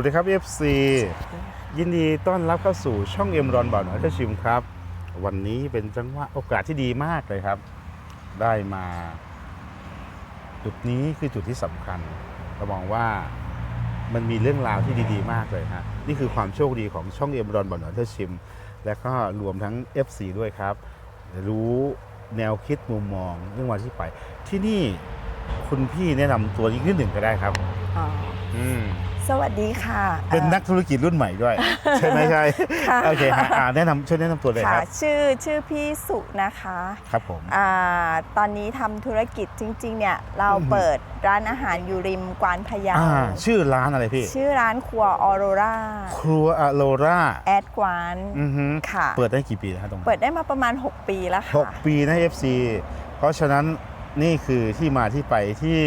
สวัสดีครับ FC ยินดีต้อนรับเข้าสู่ช่องเอ็มรอนบ่าวหน่อยเพื่อชิมครับ วันนี้เป็นจังหวะโอกาสที่ดีมากเลยครับ ได้มา จุดนี้คือจุดที่สำคัญเรามองว่ามันมีเรื่องราวที่ดีๆ มากเลยฮะนี่คือความโชคดีของช่องเอ็มรอนบ่าวหน่อยเพื่อชิม และก็รวมทั้ง FC ด้วยครับ รู้แนวคิดมุมมองเรื่องวันที่ไป ที่นี่คุณพี่แนะนำตัวอีกนิดหนึ่งก็ได้ครับ อ๋ออืม สวัสดีค่ะเป็นนักธุรกิจรุ่นใหม่ด้วย ใช่ไหมใช่ค่ะโอเคฮะอ่าแนะนำช่วยแนะนำตัวเลยค่ะครับชื่อชื่อพี่สุนะคะครับผมอ่าตอนนี้ทำธุรกิจจริง ๆ เนี่ยเราอือหือเปิดร้านอาหารอยู่ริมกวานพะเยาอ่าชื่อร้านอะไรพี่ ชื่อร้านครัวออโรราครัวอโลราแอดกวานอือฮึค่ะ เปิดได้กี่ปีแล้วฮะตรงนั้นเปิดได้มาประมาณ 6 ปีแล้วหค่ะกปีนะ FC เพราะฉะนั้นนี่คือที่มาที่ไปที่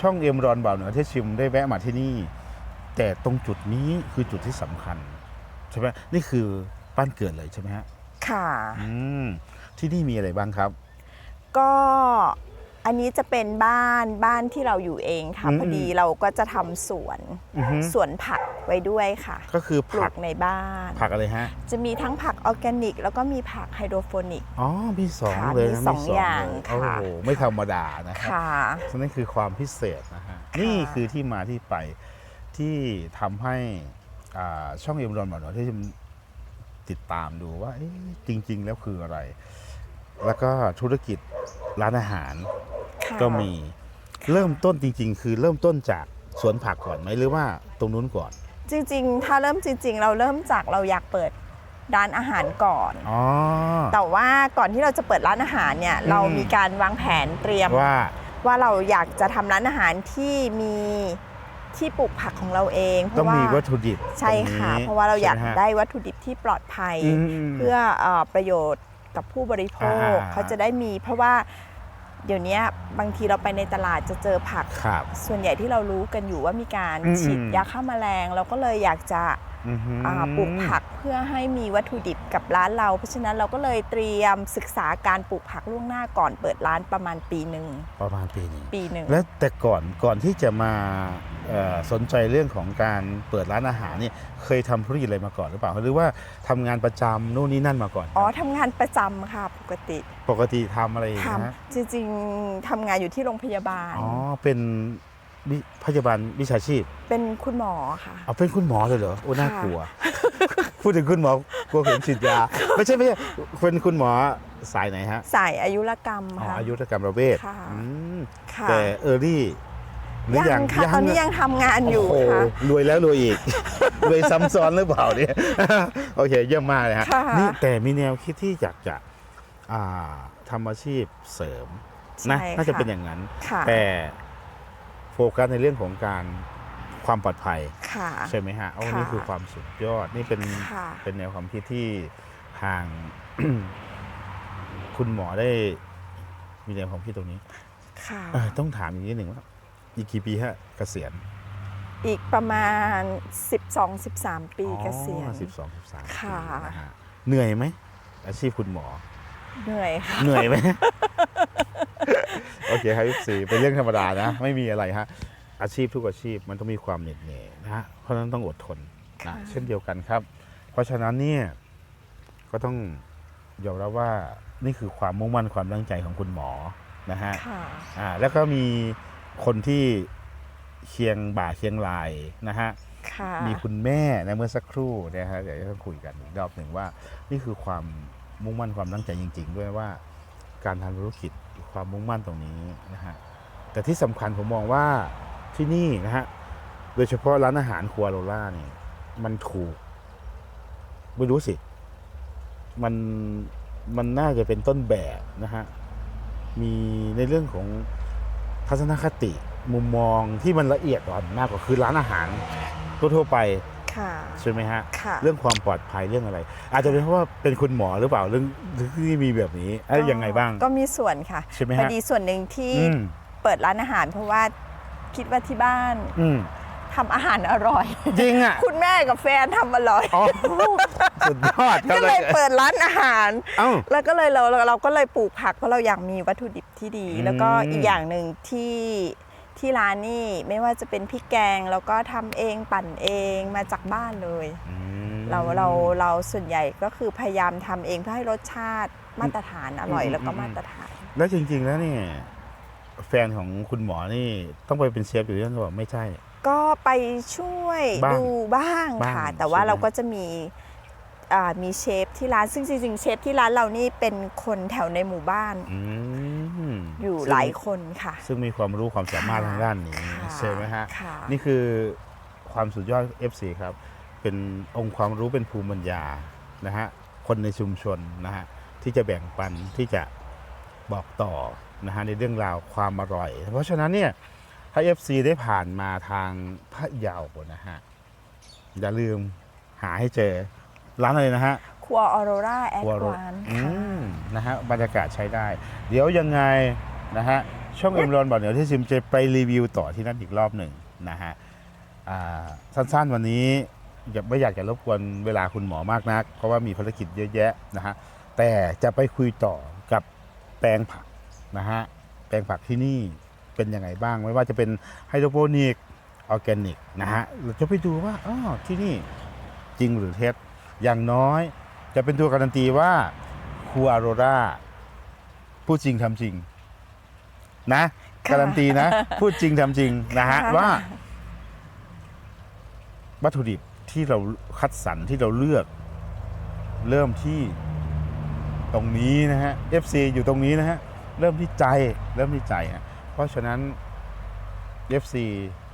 ช่องเอ็มรอนบ่าวเหนือที่ชิมได้แวะมาที่นี่ แต่ตรงจุดนี้คือจุดที่สำคัญใช่ไหมนี่คือบ้านเกิดเลยใช่ไหมฮะค่ะ อืมที่นี่มีอะไรบ้างครับ ก็อันนี้จะเป็นบ้านบ้านที่เราอยู่เองค่ะอืมพอดีเราก็จะทำสวนอือฮึ สวนผักไว้ด้วยค่ะก็คือปลูผักกในบ้าน ผักอะไรฮะจะมีทั้งผักออร์แกนิก แล้วก็มีผักไฮโดรโปนิก อ๋อมีสองค่ะเลยมีนะสองอย่างเลยค่ะโอ้โหไม่ธรรมดานะครับค่ะ นั่นคือความพิเศษนะฮะนี่คือที่มาที่ไป ที่ทำให้อ่าช่องเอ็มรอนบอกหน่อยที่ติดตามดูว่าเอ๊ะจริง ๆ แล้วคืออะไร แล้วก็ธุรกิจร้านอาหารค่ะก็มีเริ่มต้นจริง ๆ คือเริ่มต้นจากสวนผักก่อนไหมหรือว่าตรงนู้นก่อน จริง ๆ ถ้าเริ่มจริง ๆ เราเริ่มจากเราอยากเปิดร้านอาหารก่อนอ๋อแต่ว่าก่อนที่เราจะเปิดร้านอาหารเนี่ยอืมเรามีการวางแผนเตรียมว่าว่าเราอยากจะทำร้านอาหารที่มี ที่ปลูกผักของเราเองเพต้องราะว่ามีวัตถุดิบใช่ค่ะ ตงนี้เพราะว่าเราอยากใช่หมฮะ ได้วัตถุดิบที่ปลอดภัย อืมเพื่อเออประโยชน์กับผู้บริโภคอ่า เขาจะได้มี เพราะว่าเดี๋ยวนี้บางทีเราไปในตลาดจะเจอผัก ครับ ส่วนใหญ่ที่เรารู้กันอยู่ว่ามีการอืมฉีดยาฆ่าแมลง เราก็เลยอยากจะอือหืออ่า ปลูกผักเพื่อให้มีวัตถุดิบกับร้านเรา เพราะฉะนั้นเราก็เลยเตรียมศึกษาการปลูกผักล่วงหน้าก่อนเปิดร้านประมาณปีหนึ่งประมาณปีหนึงปีหนึ่งแล้วแต่ก่อนก่อนที่จะมาเอ่อสนใจเรื่องของการเปิดร้านอาหารเนี่ยเคยทำธุรกิจอะไรมาก่อนหรือเปล่าหรือว่าทำงานประจำนู่นนี่นั่นมาก่อน อ๋อทำงานประจำค่ะปกติ ปกติทำอะไรอย่างทเงี้ยฮะำจริงๆทำงานอยู่ที่โรงพยาบาลอ๋อเป็น วิพยาบาลวิชาชีพเป็นคุณหมอค่ะ เอาเป็นคุณหมอเลยเหรอโอ้น่าค่ะกลัว พูดถึงคุณหมอกลัวเข็มฉีดยาไม่ใช่ไม่ใช่เป็นคุณหมอสายไหนฮะสายอายุรกรรมอ๋อค่ะ อายุรกรรมระเวชค่ะ อืมค่ะแต่เออรี่หรือยัยังงค่ะตอนนี้ยังทำงานอยู่โอ้โหค่ะ รวยแล้วรวยอีก รวยซ้ำซ้อนหรือเปล่าเนี่ย โอเคเยี่ยมมากเลยฮะค่ะ นี่แต่มีแนวคิดที่อยากจะอ่าทำอาชีพเสริมนะใช่น่าจะค่เป็นอย่างนั้น ค่ะ แต่ โฟกัสในเรื่องของการความปลอดภัยค่ะ ใช่ไหมฮะโอ้ค่ะนี่คือความสุดยอดนี่เป็นค่ะเป็นแนวความคิดที่ทาง คุณหมอได้ มีแนวความคิดตรงนี้ค่ะ เอ่อต้องถามอย่างนี้หนึ่งว่าอีกกี่ปีฮะเกษียณอีกประมาณ 12-13 ปีเกษียณ สิบสองสิบสามค่ะนะฮะเหนื่อยไหมอาชีพคุณหมอ เหนื่อยค่ะเหนื่อยไหม โอเคครับสี่เป็นเรื่องธรรมดานะ ไม่มีอะไรฮะ อาชีพทุกอาชีพมันต้องมีความเหน็ดเหนื่อยนะฮะเพราะฉะนั้นต้องอดทนนะค่ะเช่นเดียวกันครับ เพราะฉะนั้นเนี่ยก็ต้องยอมรับว่านี่คือความมุ่งมั่นความตั้งใจของคุณหมอนะฮะค่ะอ่าแล้วก็มีคนที่เคียงบ่าเคียงไหลนะฮะ ค่ะมีคุณแม่นะเมื่อสักครู่นะฮะเดี๋ยวจะต้องคุยกันอีกรอบหนึ่งว่า นี่คือความ มุ่งมั่นความตั้งใจจริง ๆ ด้วยว่าการทำธุรกิจความมุ่งมั่นตรงนี้นะฮะแต่ที่สำคัญผมมองว่าที่นี่นะฮะโดยเฉพาะร้านอาหารครัวโรล่าเนี่ยมันถูกไม่รู้สิ มันมันน่าจะเป็นต้นแบบนะฮะมีในเรื่องของทัศนคติมุมมองที่มันละเอียดอ่อนมากกว่าคือร้านอาหารทั่วๆไป ค่ะ ใช่ไหมฮะ ค่ะ เรื่องความปลอดภัยเรื่องอะไร อาจจะเป็นเพราะว่าเป็นคุณหมอหรือเปล่าเรื่องที่มีแบบนี้อะไรยังไงบ้าง ก็มีส่วนค่ะใช่ไหมพอฮะดีส่วนหนึ่งที่อืม เปิดร้านอาหาร เพราะว่าคิดว่าที่บ้านอืมทำอาหารอร่อย จริงอะคุณแม่กับแฟนทำอร่อย อ๋อสุดยอดครัก็บเลยเปิดร้านอาหาร เอ้า แล้วก็เลยเราเราเราก็เลยปลูกผักเพราะเราอยากมีวัตถุดิบที่ดีอืมแล้วก็อีกอย่างหนึ่งที่ ที่ร้านนี่ไม่ว่าจะเป็นพริกแกงแล้วก็ทำเองปั่นเองมาจากบ้านเลย อืม เราเราเราส่วนใหญ่ก็คือพยายามทำเองเพื่อให้รสชาติมาตรฐานอร่อย อืมแล้วก็อืม มาตรฐาน แล้วจริง ๆ แล้วเนี่ยแฟนของคุณหมอนี่ต้องไปเป็นเชฟอยู่ที่นั่นหรือเปล่าไม่ใช่ ก็ไปช่วยบ้างดูบ้างบ้างค่ะ แต่ว่าใช่ไหมเราก็จะมีอ่า มีเชฟที่ร้านซึ่งจริงๆเชฟที่ร้านเรานี่เป็นคนแถวในหมู่บ้าน อืมอยู่ซึ่งหลายคนค่ะ ซึ่งมีความรู้ความสามารถค่ะทางด้านนี้ค่ะใช่ไหมฮะ ค่ะ นี่คือความสุดยอด FC ครับ เป็นองค์ความรู้เป็นภูมิปัญญานะฮะคนในชุมชนนะฮะที่จะแบ่งปันที่จะบอกต่อนะฮะในเรื่องราวความอร่อย เพราะฉะนั้นเนี่ยถ้า FC ได้ผ่านมาทางพระเยานะฮะอย่าลืมหาให้เจอ ร้านอะไรนะฮะครัวออโรราแอดครัวโรวานอืค่ะมนะฮะบรรยากาศใช้ได้ เดี๋ยวยังไงนะฮะช่องเอ็มรอนบอกเดี๋ยวที่ซิมจะไปรีวิวต่อที่นั่นอีกรอบหนึ่งนะฮะอ่าสั้นๆวันนี้อย่าไม่อยากจะรบกวนเวลาคุณหมอมากนัก เพราะว่ามีภารกิจเยอะแยะนะฮะแต่จะไปคุยต่อกับแปลงผักนะฮะแปลงผักที่นี่เป็นยังไงบ้าง ไม่ว่าจะเป็นไฮโดรโปนิกออร์แกนิกนะฮะเราจะไปดูว่าอ๋อที่นี่จริงหรือเท็จ อย่างน้อยจะเป็นตัวการันตีว่าครูอโรราพูดจริงทำจริงนะค่ะการันตีนะ พูดจริงทำจริงนะฮะค่ะว่า วัตถุดิบที่เราคัดสรรที่เราเลือก เริ่มที่ตรงนี้นะฮะ FC อยู่ตรงนี้นะฮะ เริ่มที่ใจเริ่มที่ใจฮะเพราะฉะนั้น FC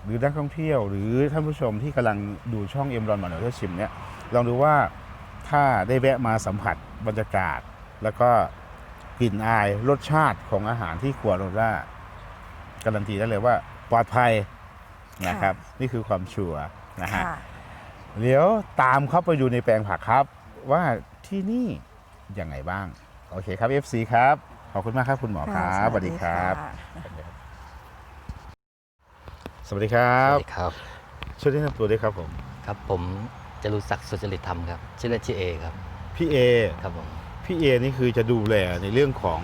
หรือนักท่องเที่ยว หรือท่านผู้ชมที่กำลังดูช่องเอ็มรอนมาเนอร์ชิมเนี่ย ลองดูว่าถ้าได้แวะมาสัมผัสบรรยากาศ แล้วก็กลิ่นอายรสชาติของอาหารที่ครัวโรล่าการันตีได้เลยว่าปลอดภัยนะครับ นี่คือความชัวร์นะฮะค่ะเดี๋ยวตามเข้าไปดูในแปลงผักครับ ว่าที่นี่ยังไงบ้าง โอเคครับ FC ครับ ขอบคุณมากครับคุณหมอครับสวัสดีครับ สวัสดีครัสบวัสดีครับ ช่วยแนะนำตัวด้วยครับผม ครับผม จรุศักดิ์สุจริตธรรมครับชื่อเล่นชื่อเอครับพี่เอครับผมพี่เอนี่คือจะดูแลในเรื่องของ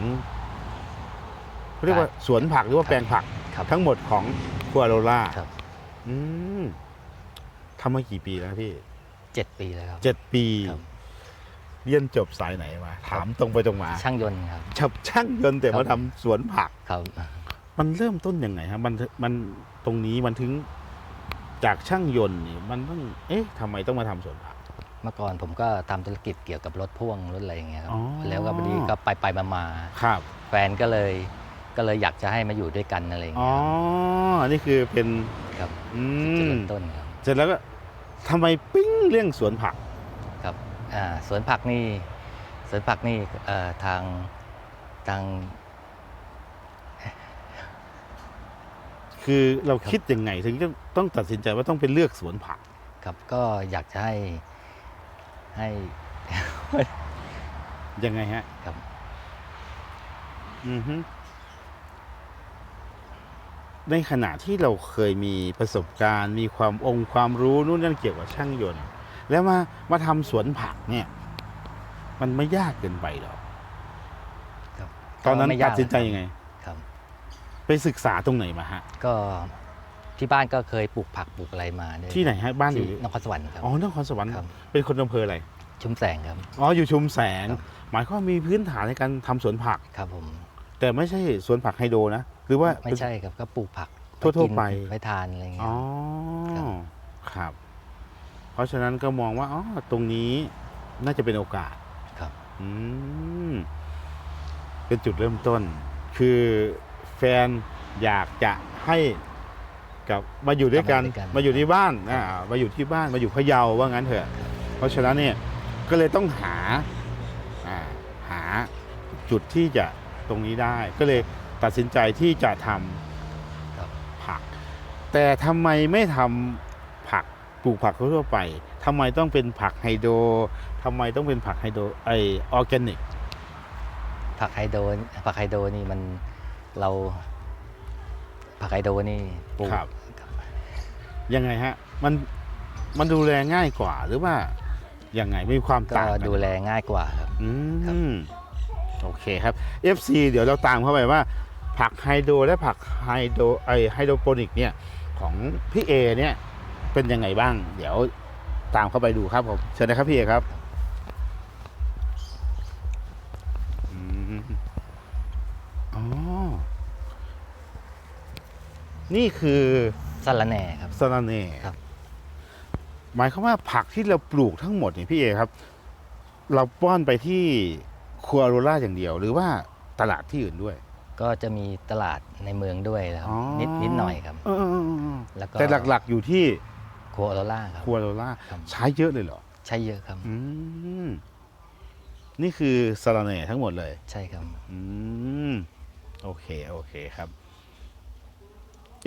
เขาเรียกว่าสวนผักหรือว่าแปลงผักครับทั้งหมดของคัวโรล่าครับอืมทำมากี่ปีแล้วพี่เจ็ดปีแล้วครับเจ็ดปีครับเรียนจบสายไหนมาถามตรงไปตรงมาช่างยนต์ครับชับช่างยนต์แต่ครับมาทำสวนผักครับ มันเริ่มต้นยังไงฮะมันมันตรงนี้มันถึง จากช่างยนต์นี่มันต้องเอ๊ะทำไมต้องมาทำสวนผัก เมื่อก่อนผมก็ทำธุรกิจเกี่ยวกับรถพ่วงรถอะไรอย่างเงี้ยครับอ๋อ แล้วก็พอดีก็ไปไปมามาครับแฟนก็เลยก็เลยอยากจะให้มาอยู่ด้วยกันอะไรอย่างอ๋อเงี้ยนี่คือเป็นครับอืจุดมเริ่มต้นครับเสร็จแล้วก็ทำไมปิ้งเรื่องสวนผัก ครับอ่าสวนผักนี่สวนผักนี่เอ่อทางทาง คือเราครับคิดยังไงถึงจะต้องตัดสินใจว่าต้องเป็นเลือกสวนผัก ครับก็อยากจะให้ให้ ยังไงฮะครับ อือฮึในขณะที่เราเคยมีประสบการณ์ มีความองค์ความรู้นู่นนั่นเกี่ยวกับช่างยนต์ แล้วมามาทำสวนผักเนี่ย มันไม่ยากเกินไปหรอก ครับตอนนั้นก็ไม่ตัยาดกสินใจยังไง ครับ ไปศึกษาตรงไหนมาฮะ ก็ที่บ้านก็เคยปลูกผักปลูกอะไรมาด้วยที่ไหนฮะบ้านอยู่ที่นครสวรรค์ครับ อ๋อนครสวรรค์ครับ เป็นคนอำเภออะไรชุมแสงครับ อ๋ออยู่ชุมแสง ครับ หมายความว่ามีพื้นฐานในการทำสวนผัก ครับผม แต่ไม่ใช่สวนผักไฮโดรนะ หรือว่าไม่ใช่ครับก็ปลูกผักทั่วๆไปกินไปทานอะไรอย่างเงี้อ๋ย อครับ ครับ เพราะฉะนั้นก็มองว่าอ๋อตรงนี้น่าจะเป็นโอกาส ครับ อืมเป็นจุดเริ่มต้น คือ แฟนอยากจะให้กับมาอยู่ด้วยกันมาอยู่ที่บ้านอ่ามาอยู่ที่บ้านมาอยู่พะเยาว่างั้นเถอะ เพราะฉะนั้นเนี่ยก็เลยต้องหาอ่าหาจุดที่จะตรงนี้ได้ ก็เลยตัดสินใจที่จะทำครับผัก แต่ทำไมไม่ทำผักปลูกผักทั่วๆไปทำไมต้องเป็นผักไฮโดรทำไมต้องเป็นผักไฮโดรไอออร์แกนิก ผักไฮโดรผักไฮโดรนี่มัน เราผักไฮโดรนี่ปลูกครับ ยังไงฮะ มันมันดูแลง่ายกว่าหรือว่ายังไงมีความก็ต่างกันดูแลง่ายกว่าครับ อืครับ มโอเคครับ FC เดี๋ยวเราตามเข้าไปว่า ผักไฮโดรและผักไฮโดรไอไฮโดรโปนิกเนี่ยของพี่เอเนี่ยเป็นยังไงบ้าง เดี๋ยวตามเข้าไปดูครับผมเชิญนะครับพี่เอครับ อ๋อ นี่คือสะระแหน่ครับ สะระแหน่ครับ หมายความว่าผักที่เราปลูกทั้งหมดเนี่ยพี่เอครับ เราป้อนไปที่ครัวโรล่าอย่างเดียว หรือว่าตลาดที่อื่นด้วย ก็จะมีตลาดในเมืองด้วยนะครับอ๋อนิดนิดหน่อยครับ เออเออเออเออแล้วก็แต่หลักๆอยู่ที่ครัวโรล่าครับ ครัวโรล่าครับ ใช้เยอะเลยเหรอ ใช้เยอะครับ อืม นี่คือสะระแหน่ทั้งหมดเลย ใช่ครับ อืม โอเค โอเคครับ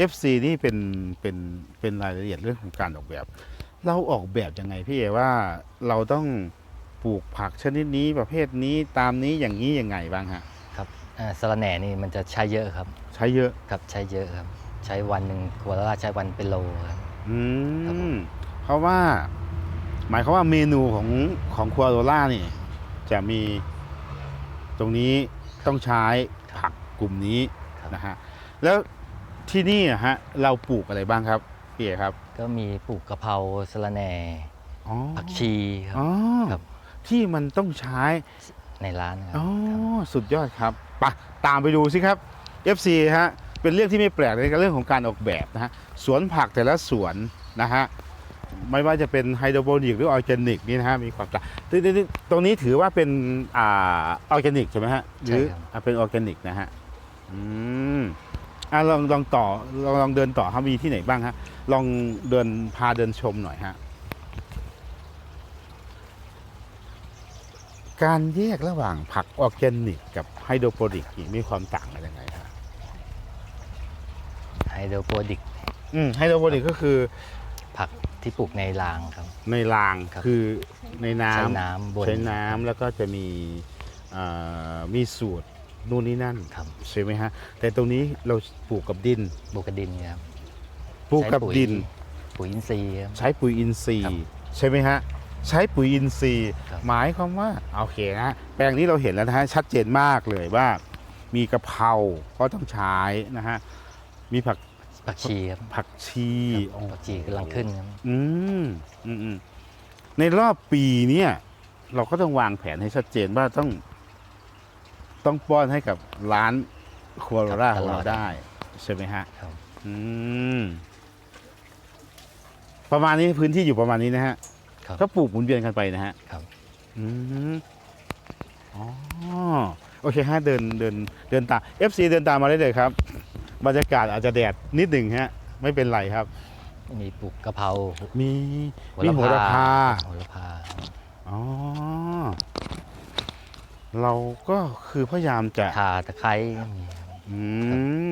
FC นี่เป็นเป็นเป็นรายละเอียดเรื่องของการออกแบบ เราออกแบบยังไงพี่เอว่าเราต้องปลูกผักชนิดนี้ประเภทนี้ตามนี้อย่างนี้ยังไงบ้างฮะครับอ่าสะระแหน่นี่มันจะใช้เยอะครับ ใช้เยอะ ครับใช้เยอะครับ ใช้วันหนึ่งครัวโรล่าใช้วันเป็นโลครับ อืครับผม มเพราะว่า หมายความว่าเมนูของของครัวโรล่านี่ จะมีตรงนี้ต้องใช้ผั กกลุ่มนี้ครับนะฮะแล้วที่นี่นะฮะเราปลูกอะไรบ้างครับพี่เอกครับก็มีปลูกกะเพราสะระแหน่อ๋อผักชีครับอ๋อครับที่มันต้องใช้ในร้านครับอ๋อครับสุดยอดครับไปะตามไปดูสิครับ FC ฮะเป็นเรื่องที่ไม่แปลกในเรื่องของการออกแบบนะฮะสวนผักแต่ละสวนนะฮะไม่ว่าจะเป็นไฮโดรโปนิกหรือออร์แกนิกนี่นะฮะมีความต่างตรงนี้ตรงนี้ถือว่าเป็นอ่าออร์แกนิกใช่ไหมฮะหรืออ่าเป็นออร์แกนิกนะฮะ อืมอะลองลองต่อลองลองเดินต่อครับมีที่ไหนบ้างฮะ ลองเดินพาเดินชมหน่อยฮะ การแยกระหว่างผักออร์แกนิกกับไฮโดรโปนิกนี่มีความต่างกันยังไงฮะไฮโดรโปนิกอืมไฮโดรโปนิกก็คือผักที่ปลูกในรางครับ ในรางครับคือในน้ใช้น้ำบำนใช้น้ำแล้วก็จะมีอ่ามีสูตร นู่นนี่นั่นครับใช่ไหมฮะ แต่ตรงนี้เราปลูกกับดินปลูกกระดินครับปลูกกับใช้ปุ๋ยดิน ปุ๋ยอินทรีย์ครับใช้ปุ๋ยอินทรีครัย์บใช่ไหมฮะใช้ปุ๋ยอินทรีย์ครับหมายความว่าโอเคนะแปลงนี้เราเห็นแล้วนะฮะชัดเจนมากเลยว่า มีกะเพราก็ต้องใช้นะฮะมีผักผักชีครับผักชีครับโอ้ผักชีกำลังขึ้นครับอืมอืมอืมในรอบปีเนี่ย เราก็ต้องวางแผนให้ชัดเจนว่าต้อง ต้องป้อนให้กับร้านครัวโรล่าของเราได้ ใช่ไหมฮะครับ อืมประมาณนี้พื้นที่อยู่ประมาณนี้นะฮะครับ ก็ปลูกหมุนเวียนกันไปนะฮะครับ อืมอ๋อโอเคฮะเดินเดินเดินตาม FC เดินตามมาได้เลยครับบรรยากาศอาจจะแดดนิดหนึ่งฮะ ไม่เป็นไรครับ มีปลูกกะเพรามีมีโหระพา โหระพาอ๋อ เราก็คือพยายามจะข่าตะไคร้ก็มีครับอื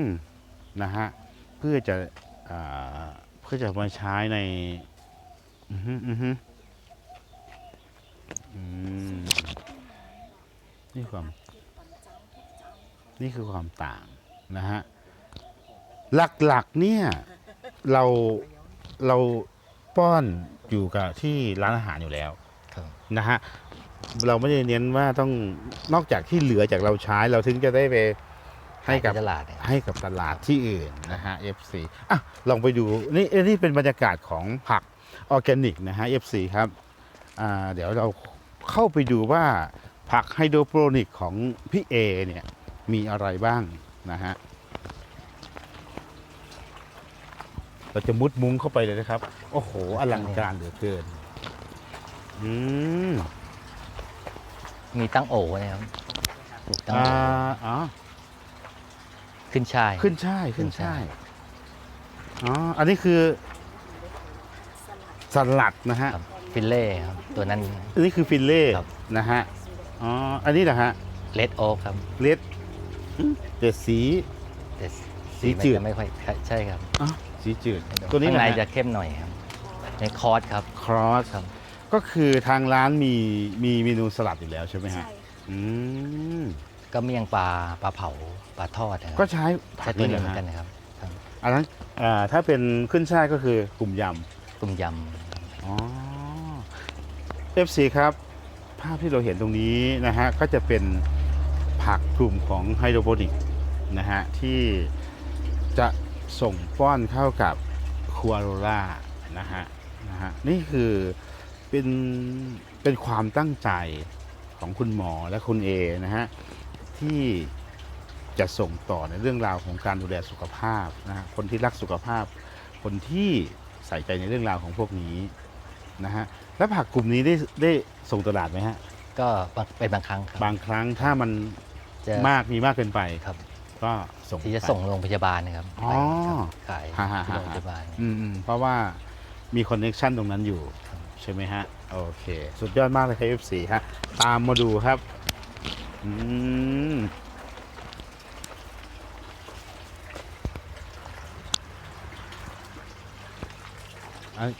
มนะฮะเพื่อจะอ่าเพื่อจะมาใช้ใน อือฮึอือฮึอืมนี่ความ นี่คือความต่างนะฮะ หลักๆเนี่ยเราเราป้อนอยู่กับที่ร้านอาหารอยู่แล้วครับนะฮะ เราไม่ได้เน้นว่าต้องนอกจากที่เหลือจากเราใช้ เราถึงจะได้ไปให้กับขายในตลาดเนี่ยให้กับตลาดที่อื่นนะฮะ FC อะลองไปดูนี่เอ้ยนี่เป็นบรรยากาศของผักออร์แกนิกนะฮะ FC ครับอ่าเดี๋ยวเราเข้าไปดูว่าผักไฮโดรโปรนิกของพี่เอเนี่ยมีอะไรบ้างนะฮะ เราจะมุดมุ้งเข้าไปเลยนะครับ โอ้โห อลังการเหลือเกิน อืม มีตั้งโอนะครับปลูกตั้งอ่าโออ๋อขึ้นช่าย ขึ้นช่ายขึ้นช่ายขึ้นอ๋ออันนี้คือสลัดนะฮะครับ ฟิลเล่ครับ ตัวนั้น อันนี้คือฟิลเล่ครับ นะฮะอ๋ออันนี้นะฮะเลดโอ๊กครับ เลดเด็ดสี แต่สีมันจืด จะไม่ค่อยใช่ครับอ๋อสีจืด ตัวนี้ข้างนะในฮะจะเข้มหน่อยครับในคอร์สครับ ครอสครับ ก็คือทางร้านมีมีเมนูสลัดอยู่แล้วใช่ไหมฮะอืม ก็เมี่ยงปลาปลาเผาปลาทอดนะคก็รับใช้ผัใช้กตัวนี่นี้แหละเหมือนฮะกันนะครับครับอันนั้นอ่าถ้าเป็นขึ้นช่ายก็คือกลุ่มยำต้มยอ๋อ FC ครับ ภาพที่เราเห็นตรงนี้นะฮะ ก็จะเป็นผักกลุ่มของไฮโดรโปนิกนะฮะ ที่จะส่งป้อนเข้ากับครัวโรล่านะฮะนะฮะ นี่คือ เป็นเป็นความตั้งใจของคุณหมอและคุณเอนะฮะที่จะส่งต่อในเรื่องราวของการดูแลสุขภาพนะฮะคนที่รักสุขภาพ คนที่ใส่ใจในเรื่องราวของพวกนี้นะฮะแล้วผักกลุ่มนี้ได้ได้ส่งตลาดไหมฮะก็เป็นบางครั้งครับบางครั้งถ้ามันจะมากมีมากเกินไปครับ ก็ส่งที่จะไปส่งโรงพยาบาลนะครับอ๋อไปครับขายฮ่าฮ่าที่ฮ่าโรงพยาบาลอืมอืมเพราะว่ามีคอนเน็ชันตรงนั้นอยู่ครับ ใช่ไหมฮะ โอเค สุดยอดมากเลยครับ F4 ฮะ ตามมาดูครับ อืมอัน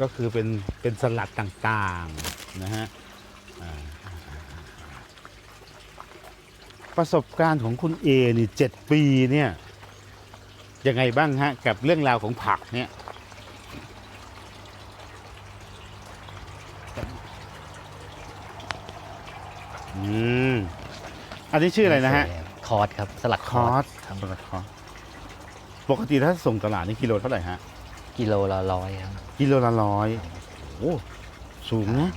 ก็คือเป็น เป็นสลัดต่างๆ นะฮะประสบการณ์ของคุณเอนี่เจ็ดปีเนี่ยยังไงบ้างฮะ กับเรื่องราวของผักเนี่ย อืมอันนี้ชื่ออะไรนะฮะ คอร์สครับ สลัดคอร์สครับสลัดคอร์สปกติถ้าส่งตลาดนี่กิโลเท่าไหร่ฮะ กิโลละร้อยครับ กิโลละร้อยโอ้สูงนะ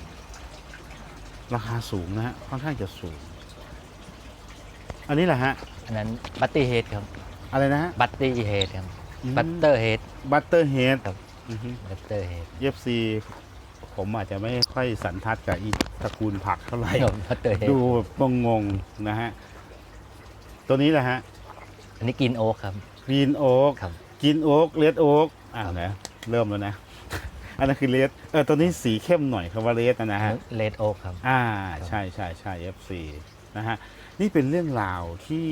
ราคาสูงนะฮะ ค่อนข้างจะสูง อันนี้แหละฮะ อันนั้นบัตตี้เฮดครับ อะไรนะฮะบัตตี้เฮดครับ บัตเตอร์เฮด บัตเตอร์เฮดครับบัตเตอร์เฮดเยฟซี ผมอาจจะไม่ค่อยสันทัดกับอีตระกูลผักเท่าไหร่บัตเตอร์เฮดดูงงงๆนะฮะ ตัวนี้แหละฮะ อันนี้กินโอ๊กครับกรีนโอ๊กครับกินโอ๊กเลดโอ๊กอ้าวนะเริ่มแล้วนะ อันนั้นคือเลดเออตัวนี้สีเข้มหน่อยคำว่าเลดนะฮะเลดโอ๊กครับ อ่า ใช่ใช่ใช่ FC นะฮะ นี่เป็นเรื่องราวที่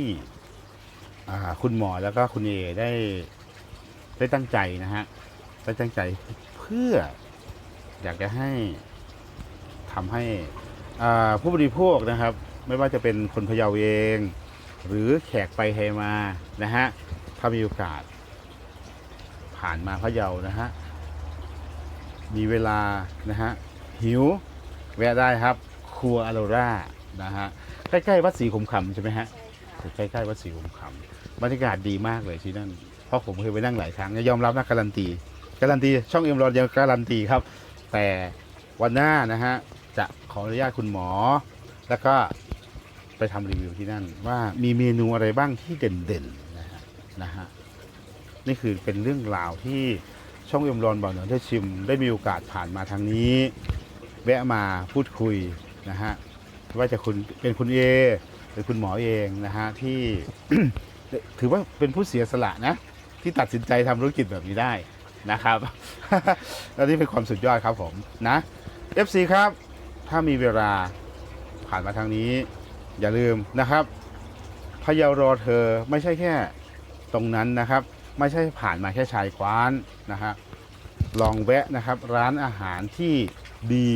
อ่าคุณหมอแล้วก็คุณเอได้ได้ตั้งใจนะฮะได้ตั้งใจเพื่อ อยากจะให้ทำให้ผู้บริโภคนะครับ ไม่ว่าจะเป็นคนพะเยาเอง หรือแขกไปเฮมานะฮะถ้ามีโอกาส ผ่านมาพะเยานะฮะมีเวลานะฮะหิวแวะได้ครับ ครัวอโรรานะฮะใกล้ๆวัดศรีขุมคำใช่ไหมฮะใกล้ๆวัดศรีขุมคำบรรยากาศดีมากเลยที่นั่นเพราะผมเคยไปนั่งหลายครั้งยอมรับนะการันตีการันตีช่องเอ็มรอนยังการันตีครับ แต่วันหน้านะฮะจะขออนุญาตคุณหมอ แล้วก็ไปทำรีวิวที่นั่น ว่ามีเมนูอะไรบ้างที่เด่นๆนะฮะนะฮะนี่คือเป็นเรื่องราวที่ช่องเอ็มรอนบอกเหนือได้ชิม ได้มีโอกาสผ่านมาทางนี้ แวะมาพูดคุยนะฮะว่าจะคุณเป็นคุณเอหรือคุณหมอเองนะฮะที่ถือว่าเป็นผู้เสียสละนะ ที่ตัดสินใจทำธุรกิจแบบนี้ได้ นะครับ แล้วนี่เป็นความสุดยอดครับผมนะ FC ครับ ถ้ามีเวลาผ่านมาทางนี้ อย่าลืมนะครับพะเยารอเธอไม่ใช่แค่ตรงนั้นนะครับ ไม่ใช่ผ่านมาแค่ชายคว้านนะฮะลองแวะนะครับ ร้านอาหารที่ดี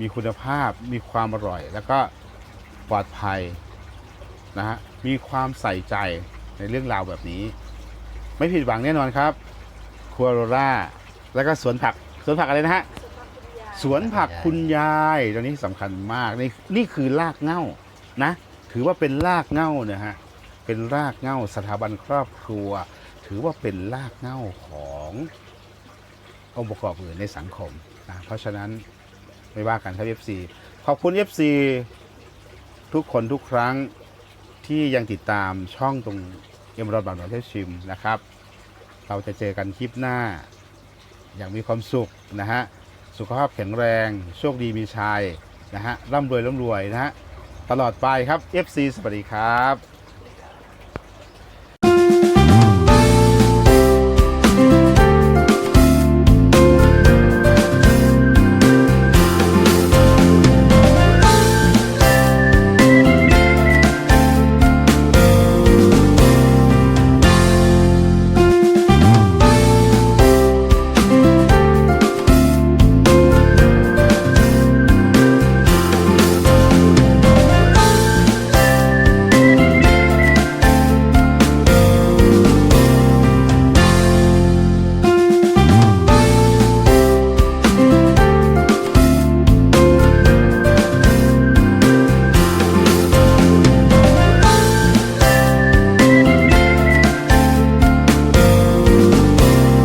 มีคุณภาพมีความอร่อย แล้วก็ปลอดภัยนะฮะมีความใส่ใจในเรื่องราวแบบนี้ ไม่ผิดหวังแน่นอนครับ ครัวโรล่าแล้วก็สวนผักสวนผักอะไรนะฮะสวนผักคุณยายตรงนี้สำคัญมากนี่นี่คือรากเหง้านะ ถือว่าเป็นรากเหง้านะฮะเป็นรากเหง้าสถาบันครอบครัว ถือว่าเป็นรากเหง้าขององค์ประกอบอื่นในสังคมนะเพราะฉะนั้นไม่ว่ากันครับ FC ขอบคุณ FC ทุกคนทุกครั้งที่ยังติดตามช่องตรงเอ็มรอนบางหนอนเทชิมนะครับ เราจะเจอกันคลิปหน้า อย่างมีความสุขนะฮะ สุขภาพแข็งแรง โชคดีมีชัยนะฮะ ร่ำรวยร่ำรวยนะฮะ ตลอดไปครับ FC สวัสดีครับ